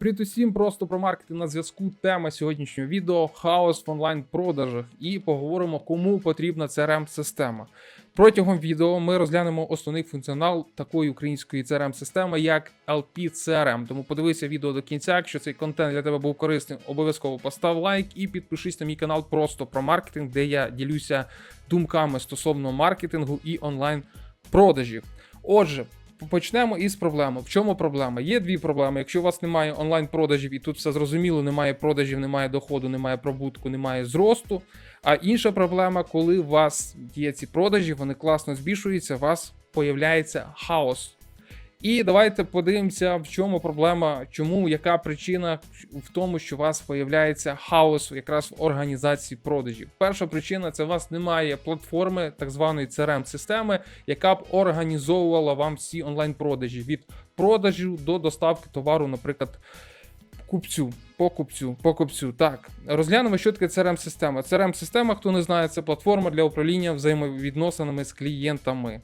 Привіт усім, просто про маркетинг на зв'язку. Тема сьогоднішнього відео хаос в онлайн-продажах. І поговоримо, кому потрібна crm система Протягом відео ми розглянемо основний функціонал такої української crm системи як LP CRM. Тому подивися відео до кінця. Якщо цей контент для тебе був корисним, обов'язково постав лайк і підпишись на мій канал просто про маркетинг, де я ділюся думками стосовно маркетингу і онлайн-продажів. Отже, Почнемо із проблеми. В чому проблема? Є дві проблеми. Якщо у вас немає онлайн-продажів, і тут все зрозуміло, немає продажів, немає доходу, немає пробутку, немає зросту. А інша проблема, коли у вас є ці продажі, вони класно збільшуються, у вас появляється хаос. І давайте подивимося, в чому проблема, чому яка причина в тому, що у вас появляється хаос якраз в організації продажів. Перша причина це у вас немає платформи, так званої crm системи яка б організовувала вам всі онлайн-продажі від продажів до доставки товару, наприклад. Купцю, покупцю, покупцю. Так, розглянемо, що таке crm система crm система хто не знає, це платформа для управління взаємовідносинами з клієнтами.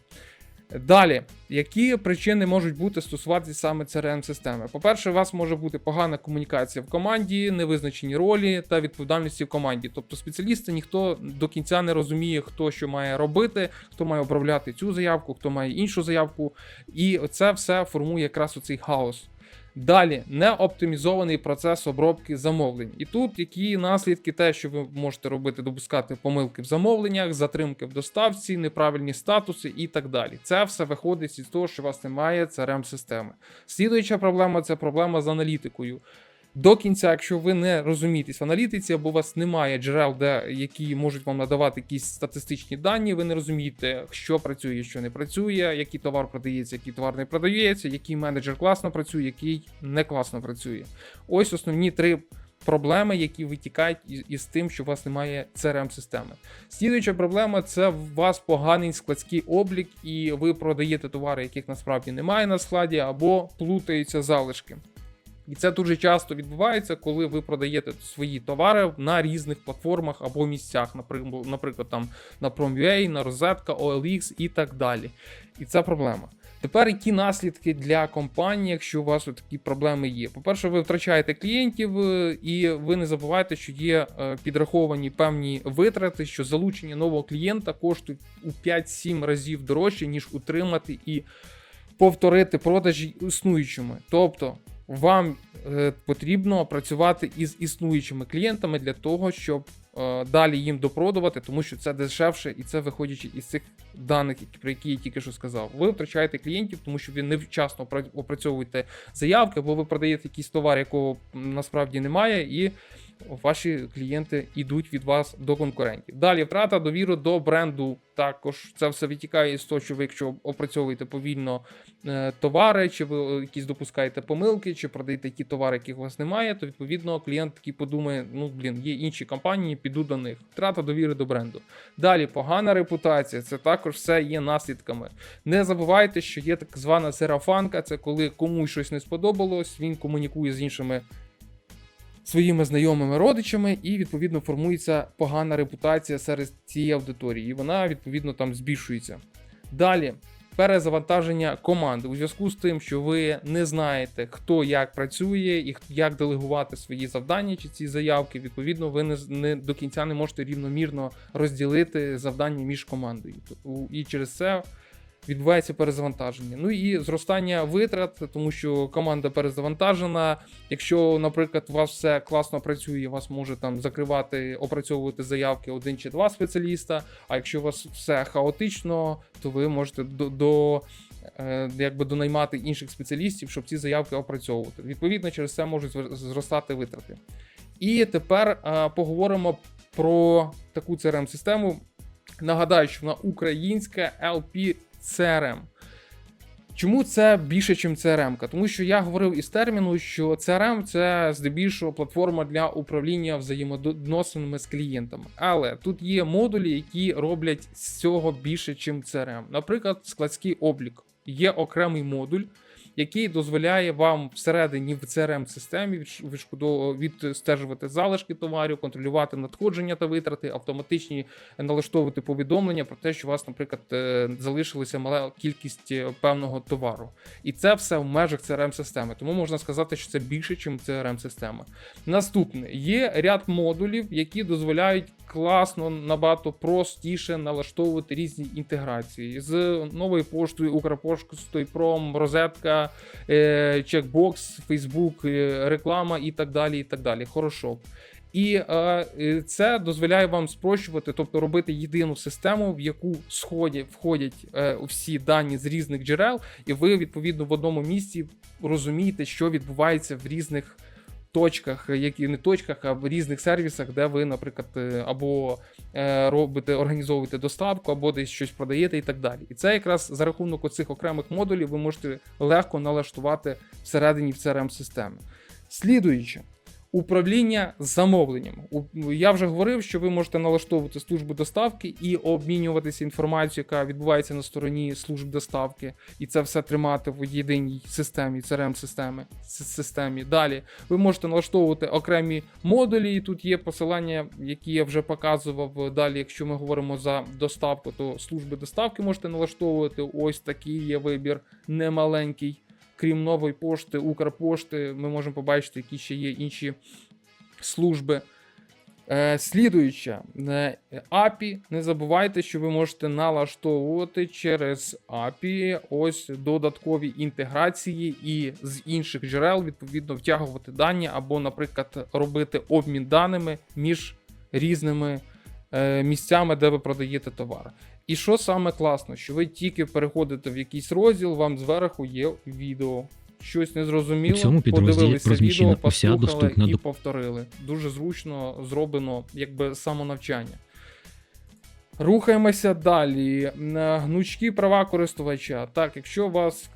Далі, які причини можуть бути стосуватися саме crm системи По-перше, у вас може бути погана комунікація в команді, невизначені ролі та відповідальності в команді. Тобто спеціалісти ніхто до кінця не розуміє, хто що має робити, хто має управляти цю заявку, хто має іншу заявку. І це все формує якраз оцей хаос. Далі не оптимізований процес обробки замовлень. І тут які наслідки, те, що ви можете робити, допускати помилки в замовленнях, затримки в доставці, неправильні статуси і так далі. Це все виходить із того, що у вас немає crm системи Слідуюча проблема це проблема з аналітикою. До кінця, якщо ви не розумієтесь в аналітиці, або у вас немає джерел, де які можуть вам надавати якісь статистичні дані, ви не розумієте, що працює, що не працює, який товар продається, який товар не продається, який менеджер класно працює, який не класно працює. Ось основні три. Проблеми, які витікають із, тим, що у вас немає crm системи Слідуюча проблема це у вас поганий складський облік, і ви продаєте товари, яких насправді немає на складі, або плутаються залишки. І це дуже часто відбувається, коли ви продаєте свої товари на різних платформах або місцях, наприклад, там на Prom.ua, на Розетка, OLX і так далі. І це проблема. Тепер які наслідки для компанії, якщо у вас такі проблеми є? По-перше, ви втрачаєте клієнтів, е, і ви не забувайте, що є е, підраховані певні витрати, що залучення нового клієнта коштує у 5-7 разів дорожче, ніж утримати і повторити продажі існуючими. Тобто вам е, потрібно працювати із існуючими клієнтами для того, щоб е, далі їм допродувати, тому що це дешевше і це виходячи із цих даних, про які я тільки що сказав. Ви втрачаєте клієнтів, тому що ви невчасно опрацьовуєте заявки, або ви продаєте якийсь товар, якого насправді немає, і ваші клієнти йдуть від вас до конкурентів. Далі втрата довіри до бренду. Також це все витікає з того, що ви, якщо опрацьовуєте повільно е, товари, чи ви е, якісь допускаєте помилки, чи продаєте ті товари, яких у вас немає, то відповідно клієнт такий подумає: ну блін, є інші компанії, піду до них. Втрата довіри до бренду. Далі погана репутація, це також все є наслідками. Не забувайте, що є так звана серафанка, це коли комусь щось не сподобалось, він комунікує з іншими своїми знайомими родичами, і відповідно формується погана репутація серед цієї аудиторії. І вона відповідно там збільшується. Далі. Перезавантаження команди у зв'язку з тим, що ви не знаєте, хто як працює і як делегувати свої завдання чи ці заявки. Відповідно, ви не не до кінця не можете рівномірно розділити завдання між командою. І через це відбувається перезавантаження. Ну і зростання витрат, тому що команда перезавантажена. Якщо, наприклад, у вас все класно працює, вас може там закривати, опрацьовувати заявки один чи два спеціаліста. А якщо у вас все хаотично, то ви можете до. до е, Якби донаймати інших спеціалістів, щоб ці заявки опрацьовувати. Відповідно, через це можуть зростати витрати. І тепер а, поговоримо про таку crm систему Нагадаю, що вона українська LP CRM. Чому це більше, ніж CRM? Тому що я говорив із терміну, що CRM це здебільшого платформа для управління взаємовідносинами з клієнтами. Але тут є модулі, які роблять з цього більше, ніж CRM. Наприклад, складський облік. Є окремий модуль, який дозволяє вам всередині в crm системі відстежувати залишки товарів, контролювати надходження та витрати, автоматичні налаштовувати повідомлення про те, що у вас, наприклад, е, залишилася мала кількість е, певного товару. І це все в межах crm системи. Тому можна сказати, що це більше, ніж crm система. Наступне. Є ряд модулів, які дозволяють класно, набагато простіше налаштовувати різні інтеграції. З новою поштою, Укрпоштою, Пром, розетка, е, чекбокс, Фейсбук, е, реклама і так далі. І так далі. Хорошо. І е, е, це дозволяє вам спрощувати, тобто робити єдину систему, в яку сходять, входять е, всі дані з різних джерел, і ви відповідно в одному місці розумієте, що відбувається в різних точках, які не точках, а в різних сервісах, де ви, наприклад, е, або е, робите, організовуєте доставку, або десь щось продаєте і так далі. І це якраз за рахунок оцих окремих модулів ви можете легко налаштувати всередині в crm системи Слідуючи. Управління замовленням. Я вже говорив, що ви можете налаштовувати службу доставки і обмінюватися інформацією, яка відбувається на стороні служб доставки, і це все тримати в єдиній системі, crm системи системі. Далі ви можете налаштовувати окремі модулі. І тут є посилання, які я вже показував. Далі, якщо ми говоримо за доставку, то служби доставки можете налаштовувати. Ось такий є вибір немаленький крім нової пошти, Укрпошти, ми можемо побачити, які ще є інші служби. Е, Слідуюча е, API, не забувайте, що ви можете налаштовувати через API ось додаткові інтеграції і з інших джерел, відповідно, втягувати дані, або, наприклад, робити обмін даними між різними е, місцями, де ви продаєте товар. І що саме класно, що ви тільки переходите в якийсь розділ, вам зверху є відео. Щось незрозуміло, цьому подивилися відео, послухали і доп- повторили. Дуже зручно зроблено, якби самонавчання. Рухаємося далі. На Гнучкі права користувача. Так, якщо у вас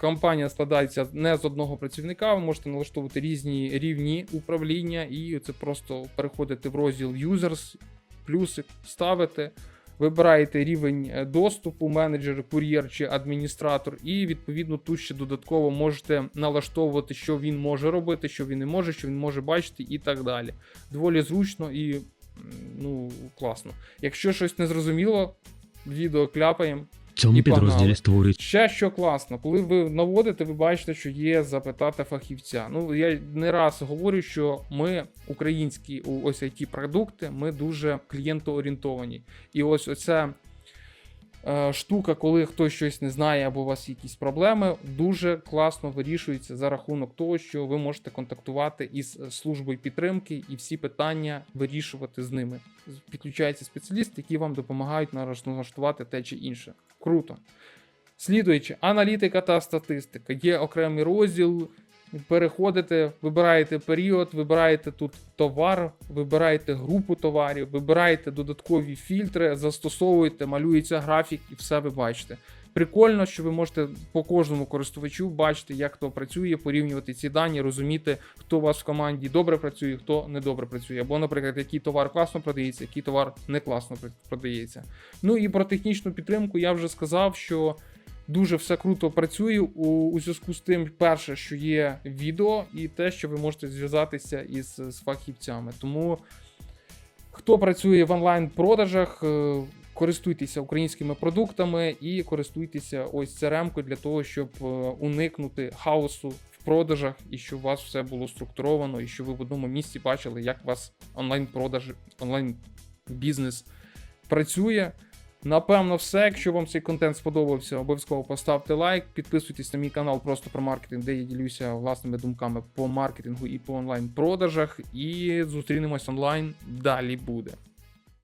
компанія складається не з одного працівника, ви можете налаштовувати різні рівні управління, і це просто переходити в розділ Users, плюсик ставите. Вибираєте рівень е, доступу, менеджер, кур'єр чи адміністратор, і відповідно тут ще додатково можете налаштовувати, що він може робити, що він не може, що він може бачити, і так далі. Доволі зручно і ну, класно. Якщо щось не зрозуміло, відео кляпаємо. Цьому підрозділі створюють Ще що класно, коли ви наводите, ви бачите, що є запитати фахівця. Ну я не раз говорю, що ми українські у- ось it продукти, ми дуже клієнтоорієнтовані. І ось оця штука, коли хтось щось не знає або у вас якісь проблеми, дуже класно вирішується за рахунок того, що ви можете контактувати із службою підтримки і всі питання вирішувати з ними. Підключаються спеціалісти, які вам допомагають налаштувати те чи інше. Круто. Слідуючи, аналітика та статистика. Є окремий розділ. Переходите, вибираєте період, вибираєте тут товар, вибираєте групу товарів, вибираєте додаткові фільтри, застосовуєте, малюється графік і все ви бачите. Прикольно, що ви можете по кожному користувачу бачити, як хто працює, порівнювати ці дані, розуміти, хто у вас в команді добре працює, хто не добре працює. Або, наприклад, який товар класно продається, який товар не класно пр- продається. Ну і про технічну підтримку я вже сказав, що дуже все круто працює у, у зв'язку з тим, перше, що є відео, і те, що ви можете зв'язатися із з фахівцями. Тому хто працює в онлайн-продажах, е, користуйтеся українськими продуктами і користуйтеся ось crm для того, щоб е, уникнути хаосу в продажах і щоб у вас все було структуровано, і щоб ви в одному місці бачили, як у вас онлайн-продаж, онлайн-бізнес працює. Напевно, все. Якщо вам цей контент сподобався, обов'язково поставте лайк, підписуйтесь на мій канал просто про маркетинг, де я ділюся власними думками по маркетингу і по онлайн-продажах. І зустрінемось онлайн. Далі буде.